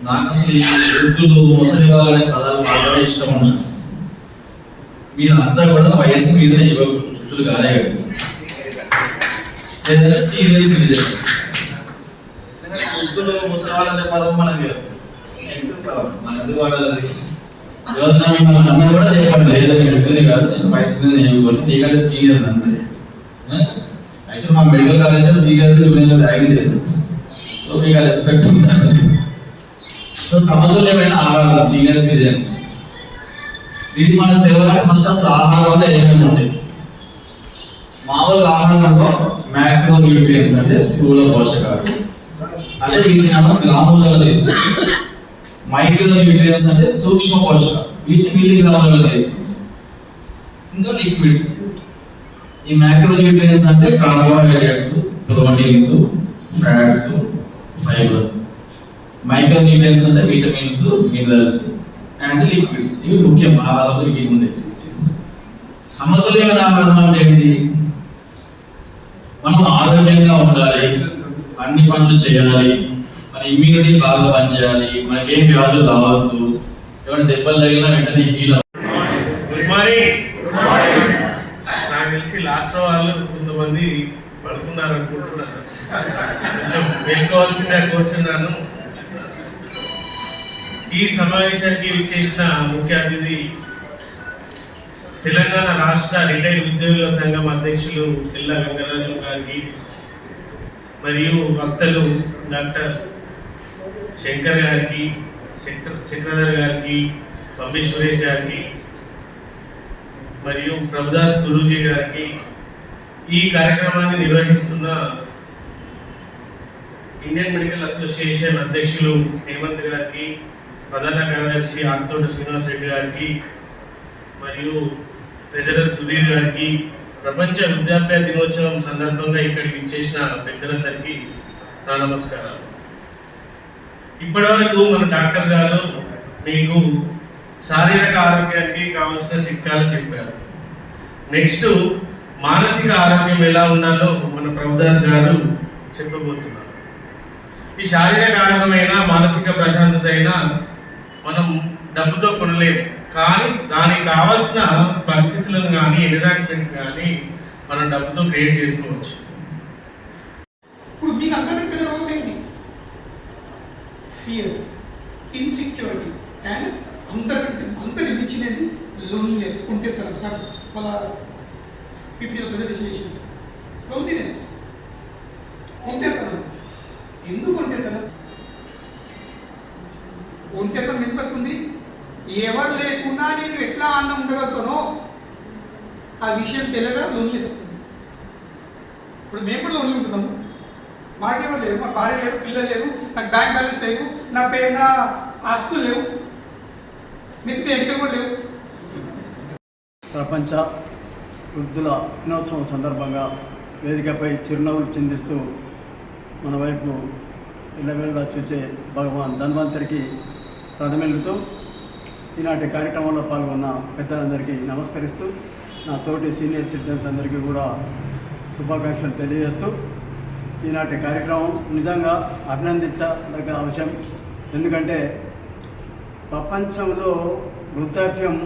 నాకు అసలు ఈ వృద్ధులు ముసలి వాళ్ళు అనే పదాలు బాగా ఇష్టం ఉండదు మీరు అంతా కూడా వయసు మీద యువ వృద్ధులు కాలే కదా లేదంటే సీనియర్ సిటిజన్స్ వృద్ధులు ముసలి వాళ్ళు అనే పదం మనకి ఎందుకు పదం మనం ఎందుకు వాడాలి అది ఎవరన్నా మిమ్మల్ని అన్న కూడా చెప్పండి లేదు నేను వృద్ధుని కాదు నేను వయసు మీద చెప్పుకోండి నీకంటే సీనియర్ అంతే యాక్చువల్ మా మెడికల్ కాలేజ్లో సీనియర్ జూనియర్ ర్యాగింగ్ చేస్తుంది సో మీకు ఆ రెస్పెక్ట్ ఉంది సో సమతుల్యమైన ఆహారం సీనియర్ సిటిజన్స్ ఇది మనకు తెలియాలంటే ఫస్ట్ అసలు ఆహారంలో ఏమేమి ఉంటాయి? మామూలుగా ఆహారంలో మ్యాక్రో న్యూట్రియన్స్ అంటే స్థూల పోషకాలు. అంటే వీటిని మనం గ్రాములలో తీసుకుంటాం మైక్రో న్యూట్రియన్స్ అంటే సూక్ష్మ పోషకాలు. వీటిని మిల్లీ గ్రాములలో తీసుకుంటాం ఇంకా లిక్విడ్స్ ఈ మ్యాక్రో న్యూట్రియన్స్ అంటే carbohydrates proteins fats fibre micro nutrients అంటే విటమిన్స్ మినరల్స్ అండ్ లిక్విడ్స్. ఇవి ముఖ్యం ఆహారంలో ఇవి ఉండేవి సమతుల్యమైన ఆహారం అంటే ఏంటి? మనం ఆరోగ్యంగా ఉండాలి అన్ని పనులు చేయాలి మన ఇమ్యూనిటీ బాగా పనిచేయాలి మనకి ఏం వ్యాధులు రావద్దు ఏమైనా దెబ్బలు తగిలినా వెంటనే హీల్ గుడ్ మార్నింగ్ నాకు తెలిసి లాస్ట్ వాళ్ళు కొంతమంది పడుకున్నారు అనుకుంటున్నాను కొంచెం వెళ్ళుకోవాల్సిందే కూర్చున్నాను. ఈ సమావేశానికి విచ్చేసిన ముఖ్య అతిథి తెలంగాణ రాష్ట్ర రిటైర్డ్ ఉద్యోగుల సంఘం అధ్యక్షులు పిల్ల గంగరాజు గారికి మరియు వక్తలు డాక్టర్ శంకర్ గారికి చక్ర చక్రధర్ గారికి పంపి సురేష్ గారికి మరియు ప్రభుదాస్ గురూజీ గారికి ఈ కార్యక్రమాన్ని నిర్వహిస్తున్న ఇండియన్ మెడికల్ అసోసియేషన్ అధ్యక్షులు హేమంత్ గారికి ప్రధాన కార్యదర్శి ఆకుతోట శ్రీనివాస్ రెడ్డి గారికి మరియు ట్రెజరర్ సుధీర్ గారికి ప్రపంచ వృద్ధాప్య దినోత్సవం సందర్భంగా ఇక్కడికి ఇచ్చేసిన పెద్దలందరికీ నా నమస్కారాలు. ఇప్పటివరకు మన డాక్టర్ గారు మీకు శారీరక ఆరోగ్యానికి కావాల్సిన చిట్కాలు చెప్పారు. నెక్స్ట్ మానసిక ఆరోగ్యం ఎలా ఉండాలో మన ప్రభుదాస్ గారు చెప్పబోతున్నారు. ఈ శారీరక ఆరోగ్యమైన మానసిక ప్రశాంతత అయినా మనం డబ్బుతో కొనలేము. కానీ దానికి కావాల్సిన పరిస్థితులను కానీ ఎన్విరాన్మెంట్ కానీ మనం డబ్బుతో క్రియేట్ చేసుకోవచ్చు. ఇప్పుడు మీకు అందరికి పెద్ద రోగం ఏంటి? ఫియర్ ఇన్సెక్యూరిటీ అండ్ అందరికంటే అందరి మించినది లోన్లీనెస్ ఉంటే కదా సార్ వాళ్ళ పీపీఎల్ ప్రజెంటేషన్ చేసిన లోన్లీనెస్ ఒంటరితనం ఎందుకు ఒంటరితనం ఒంటరితనం ఎందుకు వస్తుంది ఎవరు లేకుండా నేను ఎట్లా ఆనందం ఆ విషయం తెలియగా లోన్లీనెస్ వస్తుంది ఇప్పుడు మేము కూడా లోన్లీ ఉంటున్నాము. మాకేమో లేదు మా భార్య లేదు పిల్లలు లేవు నాకు బ్యాంక్ బ్యాలెన్స్ లేవు నా పేరు నా ఆస్తులు లేవు. నెత్తి ఎన్నికలు కూడా లేవు. ప్రపంచ వృద్ధుల దినోత్సవం సందర్భంగా వేదికపై చిరునవ్వులు చిందిస్తూ మన వైపు ఇళ్ళవేళ చూచే భగవాన్ ధన్వంతరికి ప్రథమెల్లుతూ ఈనాటి కార్యక్రమంలో పాల్గొన్న పెద్దలందరికీ నమస్కరిస్తూ నా తోటి సీనియర్ సిటిజన్స్ అందరికీ కూడా శుభాకాంక్షలు తెలియజేస్తూ ఈనాటి కార్యక్రమం నిజంగా అభినందించదగ్గ అంశం. ఎందుకంటే ప్రపంచంలో వృద్ధాప్యం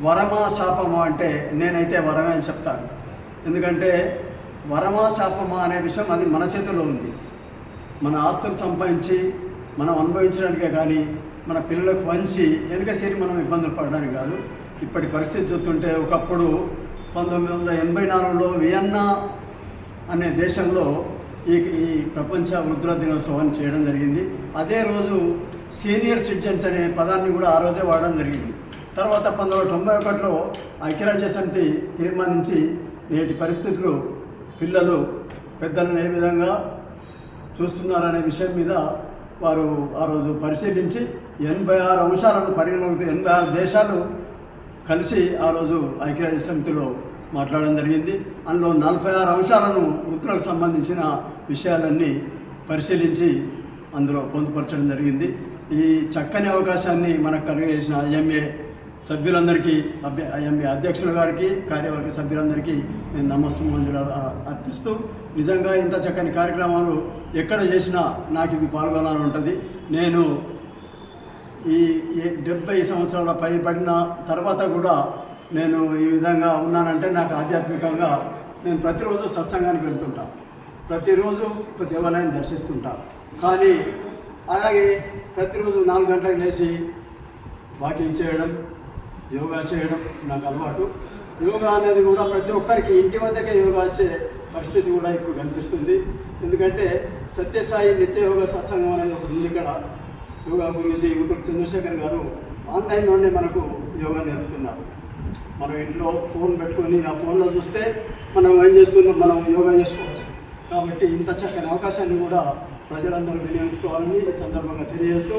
వరమా శాపమా అంటే నేనైతే వరమే అని చెప్తాను. ఎందుకంటే వరమా శాపమా అనే విషయం అది మన చేతిలో ఉంది. మన ఆస్తులు సంపాదించి మనం అనుభవించడానికే కానీ మన పిల్లలకు వంచి వెనుకసేరి మనం ఇబ్బందులు పడడానికి కాదు. ఇప్పటి పరిస్థితి చూస్తుంటే ఒకప్పుడు పంతొమ్మిది వందల ఎనభై నాలుగులో వియన్నా అనే దేశంలో ఈ ఈ ప్రపంచ వృద్ధుల దినోత్సవాన్ని చేయడం జరిగింది. అదే రోజు సీనియర్ సిటిజన్స్ అనే పదాన్ని కూడా ఆ రోజే వాడడం జరిగింది. తర్వాత పంతొమ్మిది వందల తొంభై ఒకటిలో ఐక్యరాజ్య సమితి తీర్మానించి నేటి పరిస్థితులు పిల్లలు పెద్దలను ఏ విధంగా చూస్తున్నారనే విషయం మీద వారు ఆ రోజు పరిశీలించి ఎనభై ఆరు అంశాలను పరిగణలోకి ఎనభై ఆరు దేశాలు కలిసి ఆ రోజు ఐక్యరాజ్య సమితిలో మాట్లాడడం జరిగింది. అందులో నలభై ఆరు అంశాలను వృత్తులకు సంబంధించిన విషయాలన్నీ పరిశీలించి అందులో పొందుపరచడం జరిగింది. ఈ చక్కని అవకాశాన్ని మనకు కలిగజేసిన ఎంఏ సభ్యులందరికీ అభ్య అధ్యక్షుల గారికి కార్యవర్గ సభ్యులందరికీ నేను నమస్సుమంజులు అర్పిస్తూ నిజంగా ఇంత చక్కని కార్యక్రమాలు ఎక్కడ చేసినా నాకు ఇవి పాల్గొనాలని ఉంటుంది. నేను ఈ ఈ డెబ్బై సంవత్సరాల పైబడిన తర్వాత కూడా నేను ఈ విధంగా ఉన్నానంటే నాకు ఆధ్యాత్మికంగా నేను ప్రతిరోజు సత్సంగానికి వెళ్తుంటా. ప్రతిరోజు ఒక దేవాలయం దర్శిస్తుంటా. కానీ అలాగే ప్రతిరోజు నాలుగు గంటలకు లేచి వాకింగ్ చేయడం యోగా చేయడం నాకు అలవాటు. యోగా అనేది కూడా ప్రతి ఒక్కరికి ఇంటి వద్దకే యోగా వచ్చే పరిస్థితి కూడా ఇప్పుడు కనిపిస్తుంది. ఎందుకంటే సత్యసాయి నిత్య యోగా సత్సంగం అనేది ఒకటి ఉంది ఇక్కడ. యోగా గురించి యూట్యూబ్ చంద్రశేఖర్ గారు ఆన్లైన్లోనే మనకు యోగా నేర్పుతున్నారు. మనం ఇంట్లో ఫోన్ పెట్టుకొని ఆ ఫోన్లో చూస్తే మనం ఏం చేస్తున్నాం? మనం యోగా చేసుకోవచ్చు. కాబట్టి ఇంత చక్కని అవకాశాన్ని కూడా ప్రజలందరూ వినియోగించుకోవాలని ఈ సందర్భంగా తెలియజేస్తూ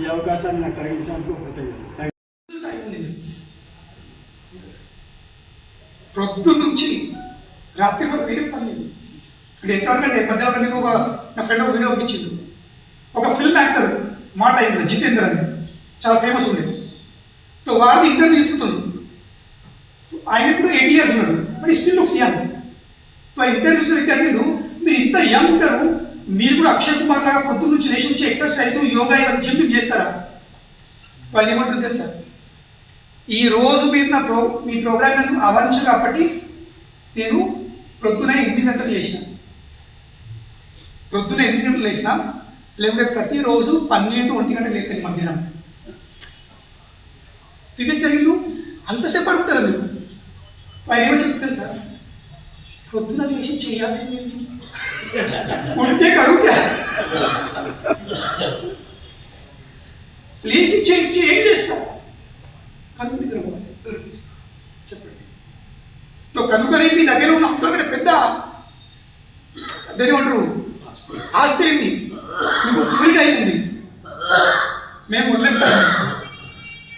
ఈ అవకాశాన్ని నాకు కలిగించినందుకు కృతజ్ఞతలు థ్యాంక్ యూ. టైం ఉంది ప్రొద్దు నుంచి రాత్రి వరకు ఏం పని లేదు. అంటే ఎంతవరకంటే మధ్యాహ్నం నేను ఒక నా ఫ్రెండ్ ఒక వీడియో పంపించింది ఒక ఫిల్మ్ యాక్టర్ మా టైంలో జితేందర్ అని. చాలా ఫేమస్ ఉండేది సో వాడిని ఇంటర్వ్యూ తీసుకుంటుంది ఆయన కూడా ఎయిటీ ఇయర్స్ ఉన్నాడు మరి స్టిల్ లుక్స్ యంగ్ సో ఆ ఇంటర్వ్యూస్ ఇంటర్వ్యూలు మీరు ఇంత యంగ్ ఉంటారు మీరు కూడా అక్షయ్ కుమార్ లాగా పొద్దు నుంచి లేచి నుంచి ఎక్సర్సైజ్ యోగా ఇవన్నీ చెప్పి చేస్తారా? సో ఆయన ఏమంటుంది తెలుసా? ఈ రోజు మీరు నా ప్రో మీ ప్రోగ్రామ్ నన్ను ఆహ్వానించు కాబట్టి నేను ప్రొద్దున ఎనిమిది గంటలు చేసిన ప్రొద్దున ఎనిమిది గంటలు లేచిన లేకుంటే ప్రతిరోజు పన్నెండు ఒంటి గంటలు లేతాను మధ్యాహ్నం. టిఫిన్ జరిగిండు అంతసేపు అడుగుతారా మీరు? ఆయన ఏమో చెప్తారు సార్ ప్రొద్దున లేచి చేయాల్సింది ఏంటి? ఉంటే కరువుగా లేచి చేయించి ఏం చేస్తారు కనుక నిద్రపోవాలి చెప్పండి. కనుకనే మీ దగ్గర ఉన్న అంతకంటే పెద్ద అదేమంటారు ఆస్తి. ఏంది? మీకు ఫుల్ టైం ఉంది. మేము వదిలేస్తాం.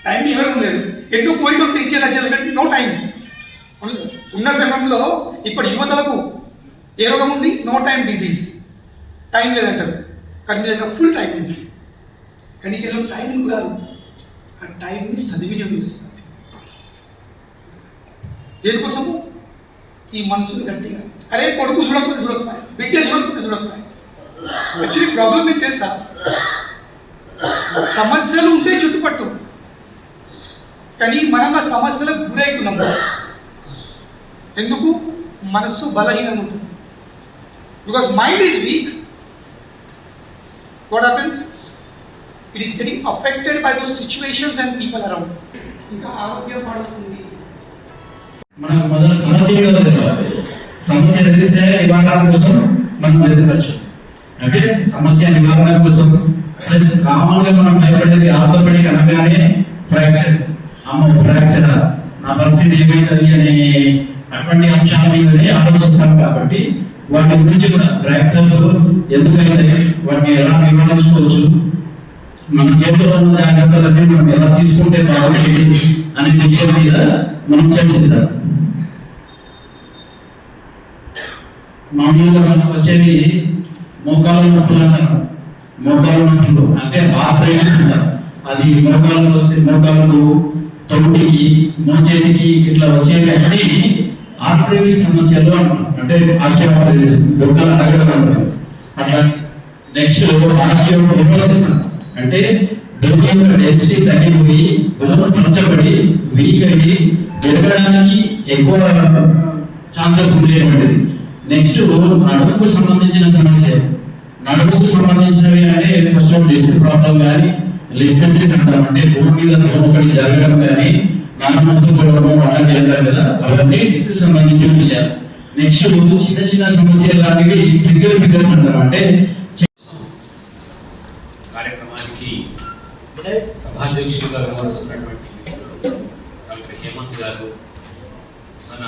టైం ఎవరు లేదు ఎన్నో కోరికలు తీర్చే లజ్జలు కంటే నో టైం ఉన్న సమయంలో ఇప్పుడు యువతలకు ఏ రోగం ఉంది? నో టైం డిసీజ్ టైం లేదంటారు. కానీ ఫుల్ టైం ఉంది. కానీ కేవలం టైం కాదు. ఆ టైంని సద్వినియోగం చేసుకోవాలి. దేనికోసము? ఈ మనసుని గట్టిగా. అరే కొడుకు చూడకపోతే చూడకపోయి బిడ్డ చూడకపోతే చూడకపోయి యాక్చువల్లీ ప్రాబ్లం మీకు తెలుసా? సమస్యలు ఉంటే చుట్టుపట్టు కానీ మనం ఆ సమస్యలకు గురవుతున్నాము ఎందుకు? మనస్సు బలహీనం ఉంటుంది. Because mind is weak what happens it is getting affected by those situations and people around ఇంకా ఆరోగ్యం పడుతుంది మనకు మొదలు సమస్య సమస్య తెలిస్తే నివారణ కోసం మనం వెతకచ్చు ఓకే సమస్య నివారణ కోసం ప్లస్ కామన్గా మనం భయపడేది ఆర్థోపెడిక్ అనగానే ఫ్రాక్చర్ అమ్మో ఫ్రాక్చర్ నా పరిస్థితి ఏమైతుంది అనే అటువంటి అంశాల మీదనే ఆలోచిస్తాం కాబట్టి వాటి గురించి కూడా ఫ్రాక్చర్స్ ఎందుకైతే వాటిని ఎలా నివారించుకోవచ్చు మన చేతిలో ఉన్న జాగ్రత్తలన్నీ మనం ఎలా తీసుకుంటే బాగుంటుంది అనే విషయం మీద మనం చర్చిద్దాం. మామూలుగా మనకు వచ్చేవి మోకాలు నొప్పులు అంటారు మోకాలు నొప్పులు అంటే ఆర్థరైటిస్ అంటారు అది మోకాలు వస్తే మోకాలకు తొంటికి మోచేతికి ఇట్లా వచ్చేవి అన్ని ఆర్థరైటిక్ సమస్యలు అంటారు అంటే ఆస్టియోఆర్థరైటిస్ బొక్కలు అడగడం అంటారు అట్లా నెక్స్ట్ ఆస్టియోపోరోసిస్ అంటారు అంటే బోన్ యొక్క డెన్సిటీ తగ్గిపోయి భూమి పలచబడి వీక్ అయ్యి పెరగడానికి ఎక్కువ ఛాన్సెస్ ఉండేటువంటిది. నెక్స్ట్ నడుముకు సంబంధించిన సమస్య. నడుముకు సంబంధించినవి అంటే ఫస్ట్ డిస్క్ ప్రాబ్లం కానీ లిస్టెన్సిస్ అంటాం అంటే భూమి మీద ఒకటి జరగడం కానీ నడుముతో పోవడం అలాంటి అంటారు కదా అవన్నీ డిస్క్ సంబంధించిన విషయాలు. నెక్స్ట్ చిన్న చిన్న సమస్యలు లాంటివి ట్రిగర్ ఫిగర్స్ అంటారు. అంటే సభాధ్యక్షులుగా వ్యవహరిస్తున్నటువంటి డాక్టర్ హేమంత్ గారు మన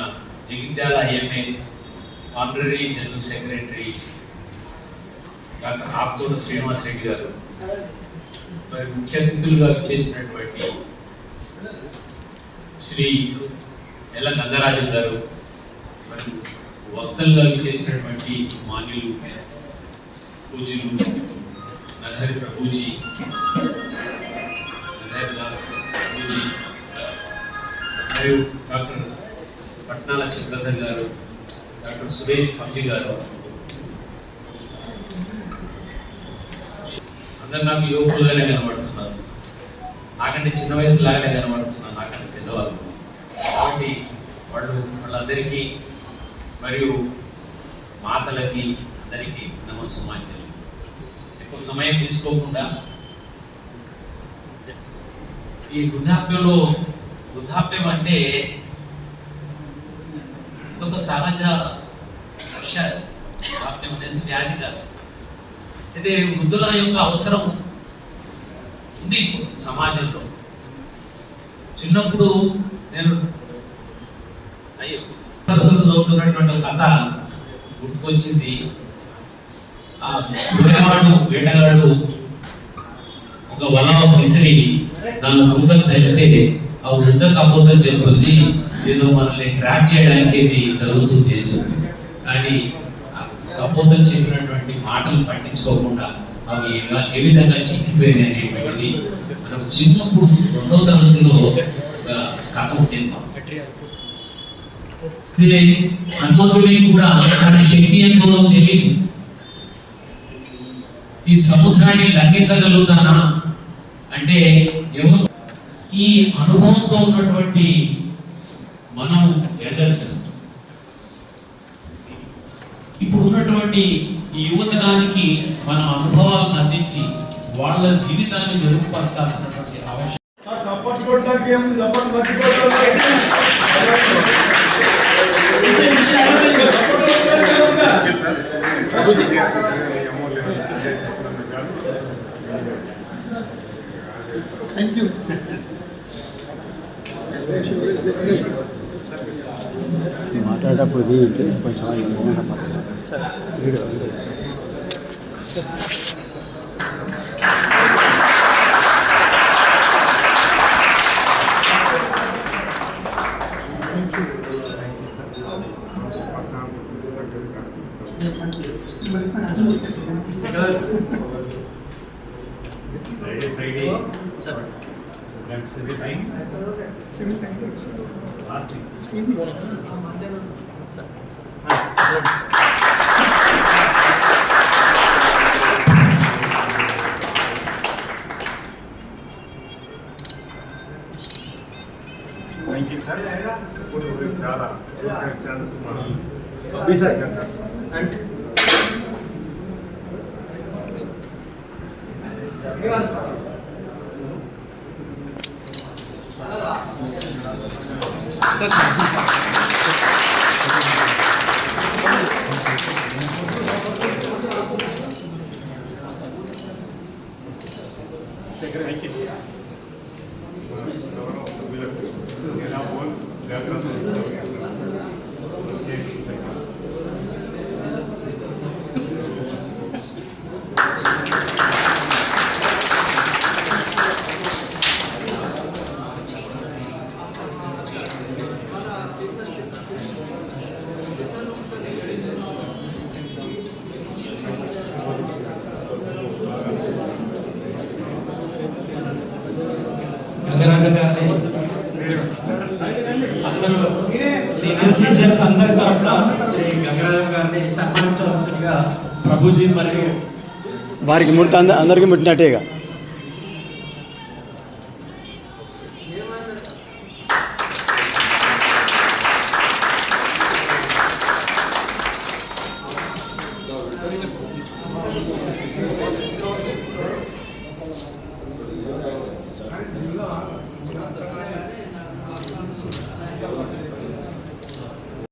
Jagtial MA honorary general secretary doctor ఆప్తోట Srinivas Reddy గారు మరి ముఖ్య అతిథులుగా చేసినటువంటి శ్రీ ఎల్ల గంగరాజన్ గారు మరి వక్తలుగా చేసినటువంటి మాన్యులు పూజలు నరహరి ప్రభుజీ మరియు డాక్టర్ పట్నాల చంద్రధర్ గారు డాక్టర్ సురేష్ పంపి గారు. అందరు నాకు యువకులుగానే కనబడుతున్నారు. నాకంటే చిన్న వయసు లాగానే కనబడుతున్నారు. నాకంటే పెద్దవాళ్ళు. కాబట్టి వాళ్ళు వాళ్ళందరికీ మరియు మాతలకి అందరికీ నమస్సుమాంజలి. ఎక్కువ సమయం తీసుకోకుండా ఈ వృద్ధాప్యంలో వృద్ధాప్యం అంటే ఇదొక సహజ విషయం వృద్ధాప్యం అనేది వ్యాధి కాదు. అయితే వృద్ధుల యొక్క అవసరం ఉంది ఇప్పుడు సమాజంలో. చిన్నప్పుడు నేను అయ్యో చదువుతున్నటువంటి కథ గుర్తుకొచ్చింది. ఆ గుర్రవాడు వేటగాడు ఒక వల విసిరి దాని గుంగలు చల్లితే ఆ వృద్ధ కపోతం చెప్తుంది ఏదో మనల్ని ట్రాక్ చేయడానికి ఇది జరుగుతుంది అని చెప్తుంది. కానీ ఆ కపోతం చెప్పినటువంటి మాటలు పట్టించుకోకుండా అవి ఏ- ఏ విధంగా చిక్కిపోయినాయి అనేటువంటిది మనకు చిన్నప్పుడు రెండో తరగతిలో ఒక కథ ఉంటుంది హనుమంతుడికి కూడా తన శక్తి ఎంతో తెలియదు ఈ సముద్రాన్ని లంఘించగలుగుతానా? అంటే ఎవరు ఈ అనుభవంతో ఉన్నటువంటి మనం ఎల్డర్స్ ఇప్పుడు ఉన్నటువంటి ఈ యువతరానికి మన అనుభవాలను అందించి వాళ్ళ జీవితాన్ని మెరుగుపరచాల్సినటువంటి అవసరం. చప్పట్లు కొట్టడానికి ఏం చప్పట్లు మర్చిపోతారు థ్యాంక్ యూ మాట్లాడేటప్పుడు ఇది కొంచెం వీడియో థ్యాంక్ యూ సార్ చాలా సూచించారు మనం ఎలా పోల్స్ జాగ్రత్త గంగరాజు గారిని అందరూ సీనియర్ సిటిజన్స్ అందరి తరఫున శ్రీ గంగరాజు గారిని సన్మానించవలసిందిగా ప్రభుజీ మరియు వారికి ముడితే అందరికీ ముట్టినట్టేగా.